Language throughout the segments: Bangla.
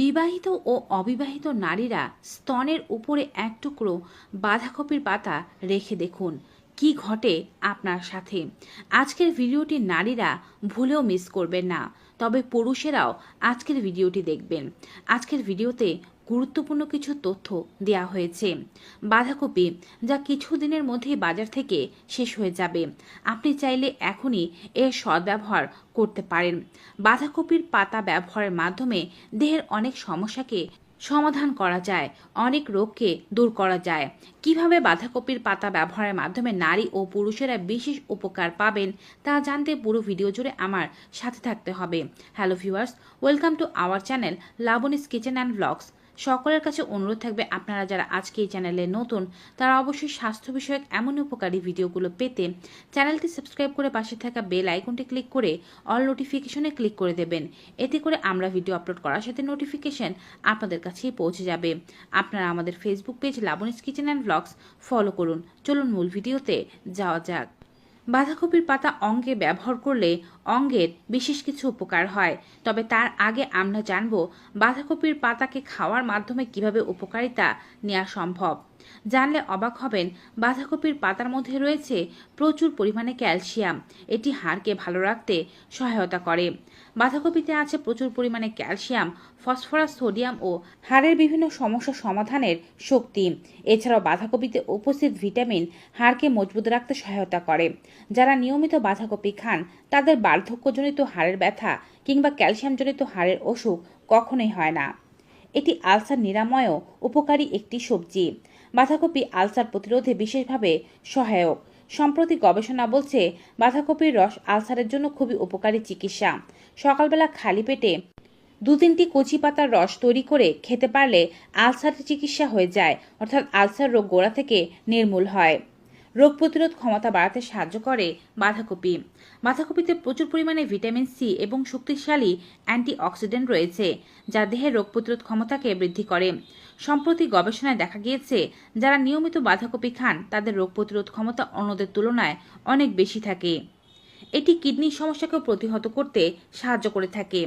বিবাহিত ও অবিবাহিত নারীরা স্তনের উপরে এক টুকরো বাঁধাকপির পাতা রেখে দেখুন। কি ঘটে আপনার সাথে? আজকের ভিডিওটি নারীরা ভুলেও মিস করবেন না। তবে পুরুষেরাও আজকের ভিডিওটি দেখবেন। আজকের ভিডিওতে গুরুত্বপূর্ণ কিছু তথ্য দেওয়া হয়েছে। বাঁধাকপি যা কিছুদিনের মধ্যেই বাজার থেকে শেষ হয়ে যাবে। আপনি চাইলে এখনই এর সদ্ব্যবহার করতে পারেন। বাঁধাকপির পাতা ব্যবহারের মাধ্যমে দেহের অনেক সমস্যাকে সমাধান করা যায়, অনেক রোগকে দূর করা যায়। কীভাবে বাঁধাকপির পাতা ব্যবহারের মাধ্যমে নারী ও পুরুষেরা বিশেষ উপকার পাবেন তা জানতে পুরো ভিডিও জুড়ে আমার সাথে থাকতে হবে। Hello viewers, welcome to our channel Laboni's kitchen and blogs. সকলের কাছে অনুরোধ থাকবে আপনারা যারা আজকে এই চ্যানেলে নতুন, তারা অবশ্যই স্বাস্থ্য বিষয়ক এমন উপকারী ভিডিওগুলো পেতে চ্যানেলটি সাবস্ক্রাইব করে পাশে থাকা বেল আইকনটি ক্লিক করে অল নোটিফিকেশনে ক্লিক করে দেবেন। এতে করে আমরা ভিডিও আপলোড করার সাথে নোটিফিকেশন আপনাদের কাছেই পৌঁছে যাবে। আপনারা আমাদের Facebook page Laboni's kitchen and blogs follow করুন। চলুন মূল ভিডিওতে যাওয়া যাক। বাঁধাকপির পাতা অঙ্গে ব্যবহার করলে অঙ্গের বিশেষ কিছু উপকার হয়। তবে তার আগে আমরা জানব বাঁধাকপির পাতাকে খাওয়ার মাধ্যমে কীভাবে উপকারিতা নেওয়া সম্ভব। জানলে অবাক হবেন, বাঁধাকপির পাতার মধ্যে রয়েছে প্রচুর পরিমাণে ক্যালসিয়াম। এটি হাড়কে ভালো রাখতে সহায়তা করে। বাঁধাকপিতে আছে প্রচুর পরিমাণে ক্যালসিয়াম, ফসফরাস, সোডিয়াম ও হাড়ের বিভিন্ন সমস্যা সমাধানের শক্তি। এছাড়াও বাঁধাকপিতে উপস্থিত ভিটামিন হাড়কে মজবুত রাখতে সহায়তা করে। যারা নিয়মিত বাঁধাকপি খান, তাদের বার্ধক্যজনিত হাড়ের ব্যথা কিংবা ক্যালসিয়ামজনিত হাড়ের অসুখ কখনোই হয় না। এটি আলসার নিরাময়ও উপকারী একটি সবজি। বাঁধাকপি আলসার প্রতিরোধে বিশেষভাবে সহায়ক। সম্প্রতি গবেষণা বলছে, বাঁধাকপির রস আলসারের জন্য খুবই উপকারী চিকিৎসা। সকালবেলা খালি পেটে দু তিনটি কচি পাতার রস তৈরি করে খেতে পারলে আলসারের চিকিৎসা হয়ে যায়, অর্থাৎ আলসার রোগ গোড়া থেকে নির্মূল হয়। রোগ প্রতিরোধ ক্ষমতা বাড়াতে সাহায্য করে বাঁধাকপি। বাঁধাকপিতে প্রচুর পরিমাণে ভিটামিন সি এবং শক্তিশালী অ্যান্টিঅক্সিডেন্ট রয়েছে, যা দেহের রোগ প্রতিরোধ ক্ষমতাকে বৃদ্ধি করে। সম্প্রতি গবেষণায় দেখা গিয়েছে, যারা নিয়মিত বাঁধাকপি খান, তাদের রোগ প্রতিরোধ ক্ষমতা অন্যদের তুলনায় অনেক বেশি থাকে। এটি কিডনির সমস্যাকেও প্রতিহত করতে সাহায্য করে থাকে।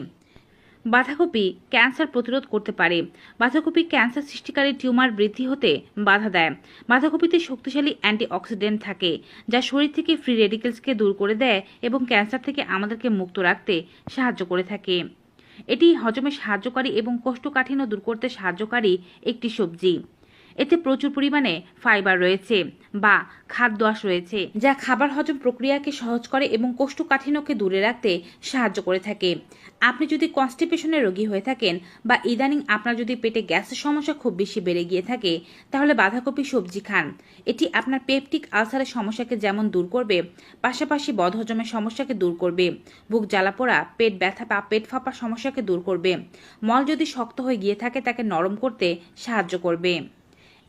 বাঁধাকপি ক্যান্সার প্রতিরোধ করতে পারে। বাঁধাকপি ক্যান্সার সৃষ্টিকারী টিউমার বৃদ্ধি হতে বাধা দেয়। বাঁধাকপিতে শক্তিশালী অ্যান্টিঅক্সিডেন্ট থাকে, যা শরীর থেকে ফ্রি রেডিকেলসকে দূর করে দেয় এবং ক্যান্সার থেকে আমাদেরকে মুক্ত রাখতে সাহায্য করে থাকে। এটি হজমে সাহায্যকারী এবং কোষ্ঠকাঠিন্য দূর করতে সাহায্যকারী একটি সবজি। এতে প্রচুর পরিমাণে ফাইবার রয়েছে বা খাদ্য আঁশ রয়েছে, যা খাবার হজম প্রক্রিয়াকে সহজ করে এবং কোষ্ঠকাঠিন্যকে দূরে রাখতে সাহায্য করে থাকে। আপনি যদি কনস্টিপেশনের রোগী হয়ে থাকেন বা ইদানিং আপনার যদি পেটে গ্যাসের সমস্যা খুব বেশি বেড়ে গিয়ে থাকে, তাহলে বাঁধাকপি সবজি খান। এটি আপনার পেপটিক আলসারের সমস্যাকে যেমন দূর করবে, পাশাপাশি বদহজমের সমস্যাকে দূর করবে, বুক জ্বালা জ্বালাপোড়া পেট ব্যথা বা পেট ফাঁপার সমস্যাকে দূর করবে। মল যদি শক্ত হয়ে গিয়ে থাকে, তাকে নরম করতে সাহায্য করবে।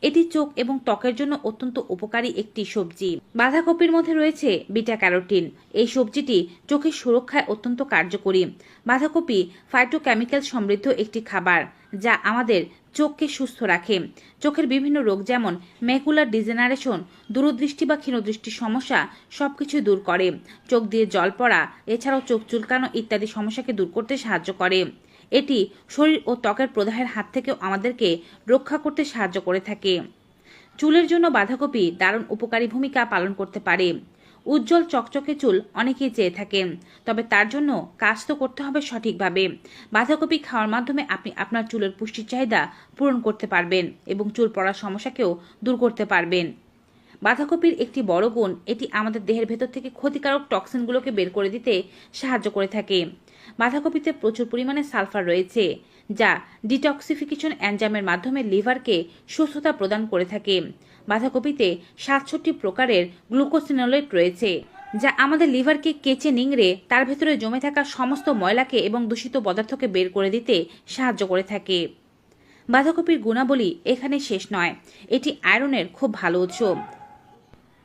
এটি চোখ এবং ত্বকের জন্য অত্যন্ত উপকারী একটি সবজি। বাঁধাকপির মধ্যে রয়েছে বিটা ক্যারোটিন। এই সবজিটি চোখের সুরক্ষায় অত্যন্ত কার্যকরী। বাঁধাকপি ফাইটোকেমিক্যাল সমৃদ্ধ একটি খাবার, যা আমাদের চোখকে সুস্থ রাখে। চোখের বিভিন্ন রোগ যেমন মেকুলার ডিজেনারেশন, দূরদৃষ্টি বা ক্ষীণদৃষ্টির সমস্যা সবকিছু দূর করে। চোখ দিয়ে জল পড়া, এছাড়াও চোখ চুলকানো ইত্যাদি সমস্যাকে দূর করতে সাহায্য করে। এটি শরীর ও ত্বকের প্রদাহের হাত থেকেও আমাদেরকে রক্ষা করতে সাহায্য করে থাকে। চুলের জন্য বাঁধাকপি দারুণ উপকারী ভূমিকা পালন করতে পারে। উজ্জ্বল চকচকে চুল অনেকেই চেয়ে থাকেন তবে তার জন্য কাজ তো করতে হবে সঠিকভাবে। বাঁধাকপি খাওয়ার মাধ্যমে আপনি আপনার চুলের পুষ্টির চাহিদা পূরণ করতে পারবেন এবং চুল পড়ার সমস্যাকেও দূর করতে পারবেন। বাঁধাকপির একটি বড় গুণ, এটি আমাদের দেহের ভেতর থেকে ক্ষতিকারক টক্সিনগুলোকে বের করে দিতে সাহায্য করে থাকে। বাঁধাকপিতে প্রচুর পরিমাণে সালফার রয়েছে, যা ডিটক্সিফিকেশন অ্যানজামের মাধ্যমে লিভারকে সুস্থতা প্রদান করে থাকে। বাঁধাকপিতে সাতষট্টি প্রকারের গ্লুকোসিনোলেট রয়েছে, যা আমাদের লিভারকে কেচে নিংড়ে তার ভেতরে জমে থাকা সমস্ত ময়লাকে এবং দূষিত পদার্থকে বের করে দিতে সাহায্য করে থাকে। বাঁধাকপির গুণাবলী এখানে শেষ নয়, এটি আয়রনের খুব ভালো উৎস।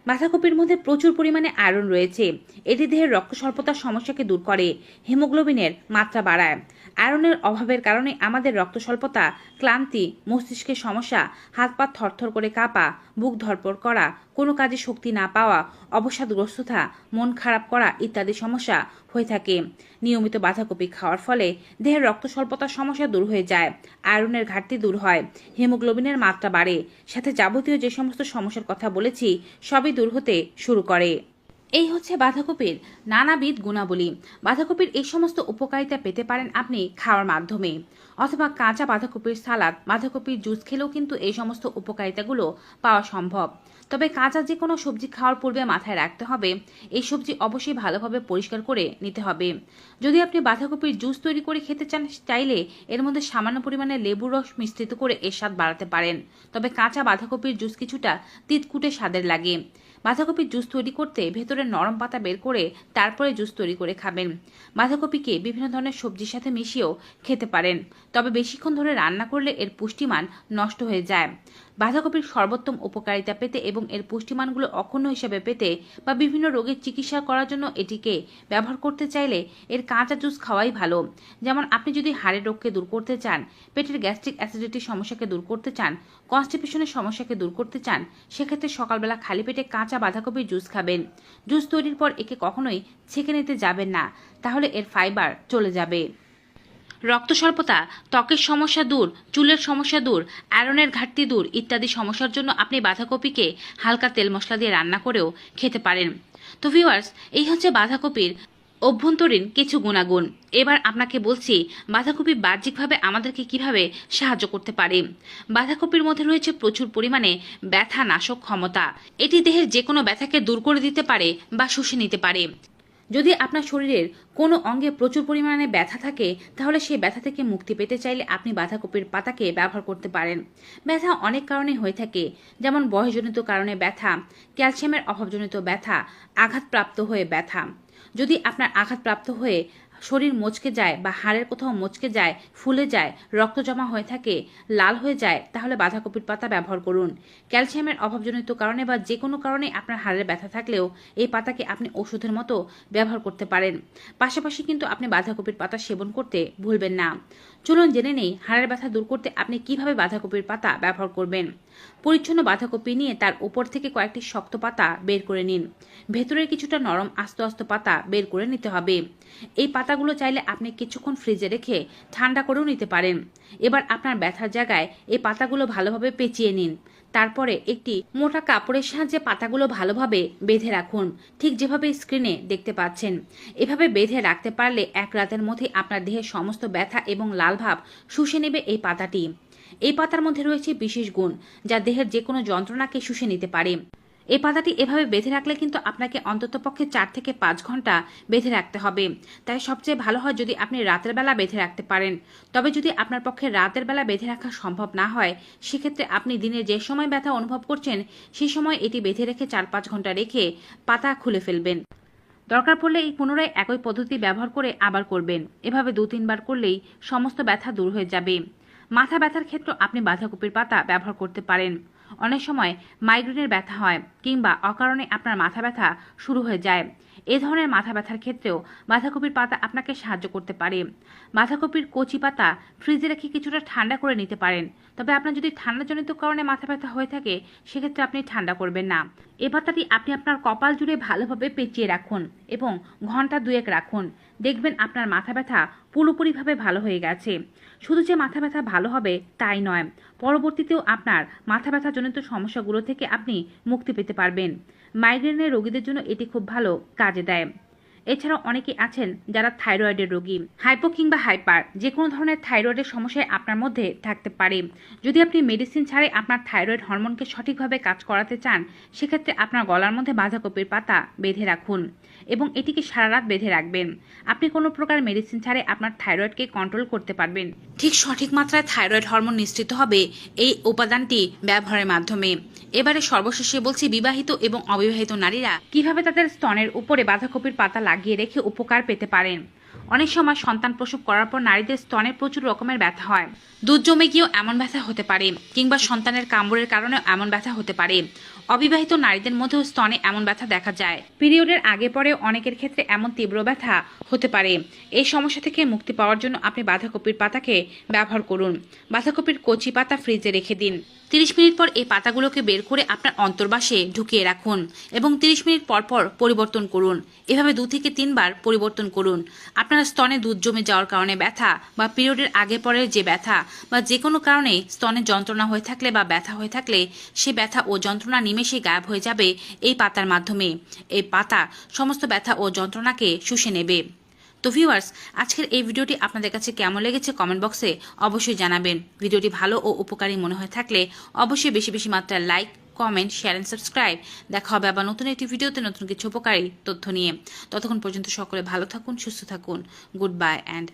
বাঁধাকপির মধ্যে প্রচুর পরিমাণে আয়রন রয়েছে। এটি দেহের রক্ত স্বল্পতার সমস্যাকে দূর করে, হিমোগ্লোবিনের মাত্রা বাড়ায়। আয়রনের অভাবের কারণে আমাদের রক্ত স্বল্পতা, ক্লান্তি, মস্তিষ্কের সমস্যা, হাত পা থরথর করে কাঁপা, বুক ধরপড় করা, কোনো কাজে শক্তি না পাওয়া, অবসাদগ্রস্ততা, মন খারাপ করা ইত্যাদি সমস্যা হয়ে থাকে। নিয়মিত বাঁধাকপি খাওয়ার ফলে দেহের রক্ত স্বল্পতার সমস্যা দূর হয়ে যায় আয়রনের ঘাটতি দূর হয়, হিমোগ্লোবিনের মাত্রা বাড়ে। সাথে যাবতীয় যে সমস্ত সমস্যার কথা বলেছি, সবই দূর হতে শুরু করে। এই হচ্ছে বাঁধাকপির নানাবিধ গুণাবলী। বাঁধাকপির এই সমস্ত উপকারিতা পেতে পারেন আপনি খাওয়ার মাধ্যমে। অথবা কাঁচা বাঁধাকপির সালাদ, বাঁধাকপির জুস খেলেও কিন্তু এই সমস্ত উপকারিতাগুলো পাওয়া সম্ভব। তবে কাঁচা যে কোনো সবজি খাওয়ার পূর্বে মাথায় রাখতে হবে। এই সবজি অবশ্যই ভালোভাবে পরিষ্কার করে নিতে হবে। যদি আপনি বাঁধাকপির জুস তৈরি করে খেতে চান, চাইলে এর মধ্যে সামান্য পরিমাণে লেবুর রস মিশ্রিত করে এর স্বাদ বাড়াতে পারেন। তবে কাঁচা বাঁধাকপির জুস কিছুটা তিতকুটে স্বাদের লাগে। বাঁধাকপির জুস তৈরি করতে ভেতরে নরম পাতা বের করে তারপরে জুস তৈরি করে খাবেন। বাঁধাকপিকে বিভিন্ন ধরনের সবজির সাথে মিশিয়েও খেতে পারেন। তবে বেশিক্ষণ ধরে রান্না করলে এর পুষ্টিমান নষ্ট হয়ে যায়। বাঁধাকপির সর্বোত্তম উপকারিতা পেতে এবং এর পুষ্টিমানগুলো অক্ষুণ্ণ হিসেবে পেতে বা বিভিন্ন রোগের চিকিৎসা করার জন্য এটিকে ব্যবহার করতে চাইলে এর কাঁচা জুস খাওয়াই ভালো। যেমন আপনি যদি হাড়ের রোগকে দূর করতে চান, পেটের গ্যাস্ট্রিক অ্যাসিডিটির সমস্যাকে দূর করতে চান, কনস্টিপেশনের সমস্যাকে দূর করতে চান, সেক্ষেত্রে সকালবেলা খালি পেটে কাঁচা বাঁধাকপির জুস খাবেন। জুস তৈরির পর একে কখনোই ছেঁকে নিতে যাবেন না। তাহলে এর ফাইবার চলে যাবে। রক্ত স্বল্পতা, ত্বকের সমস্যা দূর, চুলের সমস্যা দূর, আয়রনের ঘাটতি দূর ইত্যাদি সমস্যার জন্য আপনি বাঁধাকপিকে হালকা তেল মশলা দিয়ে রান্না করেও খেতে পারেন। তো ভিউয়ার্স এই হচ্ছে বাঁধাকপির অভ্যন্তরীণ কিছু গুণাগুণ। এবার আপনাকে বলছি, বাঁধাকপি বাহ্যিকভাবে আমাদেরকে কীভাবে সাহায্য করতে পারে? বাঁধাকপির মধ্যে রয়েছে প্রচুর পরিমাণে ব্যথা নাশক ক্ষমতা। এটি দেহের যে কোনো ব্যথাকে দূর করে দিতে পারে বা শুষে নিতে পারে। যদি আপনার শরীরের কোনো অঙ্গে প্রচুর পরিমাণে ব্যথা থাকে, তাহলে সেই ব্যথা থেকে মুক্তি পেতে চাইলে আপনি বাঁধাকপির পাতাকে ব্যবহার করতে পারেন। ব্যথা অনেক কারণে হয়ে থাকে, যেমন বয়সজনিত কারণে ব্যথা, ক্যালসিয়ামের অভাবজনিত ব্যথা, আঘাতপ্রাপ্ত হয়ে ব্যথা। যদি আপনার আঘাতপ্রাপ্ত হয়ে শরীর মচকে যায় বা হাড়ের কোথাও মচকে যায়, ফুলে যায়, রক্ত জমা হয়ে থাকে, লাল হয়ে যায়, তাহলে বাঁধাকপির পাতা ব্যবহার করুন। ক্যালসিয়ামের অভাবজনিত কারণে বা যে কোনো কারণে আপনার হাড়ের ব্যথা থাকলেও এই পাতাকে আপনি ওষুধের মতো ব্যবহার করতে পারেন। পাশাপাশি কিন্তু আপনি বাঁধাকপির পাতা সেবন করতে ভুলবেন না। চলুন জেনে নেই হাড়ের ব্যথা দূর করতে আপনি কীভাবে বাঁধাকপির পাতা ব্যবহার করবেন। পরিচ্ছন্ন বাঁধাকপি নিয়ে তার উপর থেকে কয়েকটি শক্ত পাতা বের করে নিন। ভেতরের কিছুটা নরম আস্ত আস্ত পাতা বের করে নিতে হবে। এই পাতাগুলো চাইলে আপনি কিছুক্ষণ ফ্রিজে রেখে ঠান্ডা করেও নিতে পারেন। এবার আপনার ব্যথার জায়গায় এই পাতাগুলো ভালোভাবে পেঁচিয়ে নিন। তারপরে একটি মোটা কাপড়ের সাহায্যে পাতাগুলো ভালোভাবে বেঁধে রাখুন। ঠিক যেভাবে স্ক্রিনে দেখতে পাচ্ছেন। এভাবে বেঁধে রাখতে পারলে এক রাতের মধ্যে আপনার দেহের সমস্ত ব্যথা এবং লালভাব শুষে নেবে এই পাতাটি। এই পাতার মধ্যে রয়েছে বিশেষ গুণ, যা দেহের যে কোনো যন্ত্রণাকে শুষে নিতে পারে। এই পাতাটি এভাবে বেঁধে রাখলে কিন্তু আপনাকে অন্ততপক্ষে চার থেকে পাঁচ ঘণ্টা বেঁধে রাখতে হবে। তাই সবচেয়ে ভালো হয় যদি আপনি রাতের বেলা বেঁধে রাখতে পারেন। তবে যদি আপনার পক্ষে রাতের বেলা বেঁধে রাখা সম্ভব না হয়, সেক্ষেত্রে আপনি দিনে যে সময় ব্যথা অনুভব করছেন সেই সময় এটি বেঁধে রেখে চার পাঁচ ঘণ্টা রেখে পাতা খুলে ফেলবেন। দরকার পড়লে এই পুনরায় একই পদ্ধতি ব্যবহার করে আবার করবেন। এভাবে দু তিনবার করলেই সমস্ত ব্যথা দূর হয়ে যাবে। মাথা ব্যথার ক্ষেত্রে আপনি বাঁধাকপির পাতা ব্যবহার করতে পারেন। অনেক সময় মাইগ্রেনের ব্যথা হয় কিংবা অকারণে আপনার মাথা ব্যথা শুরু হয়ে যায়। এ ধরনের মাথা ব্যথার ক্ষেত্রেও বাঁধাকপির পাতা আপনাকে সাহায্য করতে পারে। বাঁধাকপির কচি পাতা ফ্রিজে রেখে কিছুটা ঠান্ডা করে নিতে পারেন। তবে আপনার যদি ঠান্ডাজনিত কারণে মাথা ব্যথা হয়ে থাকে, সেক্ষেত্রে আপনি ঠান্ডা করবেন না। এ পাতাটি আপনি আপনার কপাল জুড়ে ভালোভাবে পেঁচিয়ে রাখুন এবং ঘণ্টা দুয়েক রাখুন। দেখবেন আপনার মাথা ব্যথা পুরোপুরিভাবে ভালো হয়ে গেছে। শুধু যে মাথা ব্যথা ভালো হবে, তাই নয়। পরবর্তীতেও আপনার মাথা ব্যথাজনিত সমস্যাগুলো থেকে আপনি মুক্তি পেতে পারবেন। মাইগ্রেনের রোগীদের জন্য এটি খুব ভালো। কাজে দেয়। এছাড়াও অনেকে আছেন যারা থাইরয়েডের রোগী, হাইপো কিংবা হাইপার যে কোনো ধরনের থাইরয়েডের সমস্যায় আপনার মধ্যে থাকতে পারে। যদি আপনি মেডিসিন ছাড়াই আপনার থাইরয়েড হরমোনকে সঠিকভাবে কাজ করাতে চান, সেক্ষেত্রে আপনার গলার মধ্যে বাঁধাকপির পাতা বেঁধে রাখুন এবং এটিকে সারা রাত বেঁধে রাখবেন। আপনি কোনো প্রকার মেডিসিন ছাড়াই আপনার থাইরয়েডকে কন্ট্রোল করতে পারবেন। ঠিক সঠিক মাত্রায় থাইরয়েড হরমোন নিশ্চিত হবে এই উপাদানটি ব্যবহারের মাধ্যমে। এবারে সর্বশেষে বলছি বিবাহিত এবং অবিবাহিত নারীরা কীভাবে তাদের স্তনের উপরে বাঁধাকপির পাতা লাগিয়ে রেখে উপকার পেতে পারেন? অনেক সময় সন্তান প্রসব করার পর নারীদের স্তনে প্রচুর রকমের ব্যথা হয়। দুধ জমে গিয়েও এমন ব্যথা হতে পারে, কিংবা সন্তানের কামড়ের কারণেও এমন ব্যথা হতে পারে। অবিবাহিত নারীদের মধ্যেও স্তনে এমন ব্যথা দেখা যায়। পিরিয়ডের আগে পরে অনেকের ক্ষেত্রে এমন তীব্র ব্যথা হতে পারে। এই সমস্যা থেকে মুক্তি পাওয়ার জন্য আপনি বাঁধাকপির পাতাকে ব্যবহার করুন। বাঁধাকপির কচি পাতা ফ্রিজে রেখে দিন। তিরিশ মিনিট পর এই পাতাগুলোকে বের করে আপনার অন্তর্বাসে ঢুকিয়ে রাখুন এবং তিরিশ মিনিট পর পর পরিবর্তন করুন। এভাবে দু থেকে তিনবার পরিবর্তন করুন। আপনার স্তনে দুধ জমে যাওয়ার কারণে ব্যথা বা পিরিয়ডের আগে পরে যে ব্যথা বা যে কোনো কারণে স্তনে যন্ত্রণা হয়ে থাকলে বা ব্যথা হয়ে থাকলে সে ব্যথা ও যন্ত্রণা নিমেষে গায়েব হয়ে যাবে এই পাতার মাধ্যমে। এই পাতা সমস্ত ব্যথা ও যন্ত্রণাকে শুষে নেবে। তো ভিউয়ার্স আজকের এই ভিডিওটি আপনাদের কাছে কেমন লেগেছে কমেন্ট বক্সে অবশ্যই জানাবেন। ভিডিওটি ভালো ও উপকারী মনে হয়ে থাকলে অবশ্যই বেশি বেশি মাত্রায় like comment share and subscribe দেখা হবে আবার নতুন একটি ভিডিওতে নতুন কিছু উপকারী তথ্য নিয়ে। ততক্ষণ পর্যন্ত সকলে ভালো থাকুন, সুস্থ থাকুন। Good bye and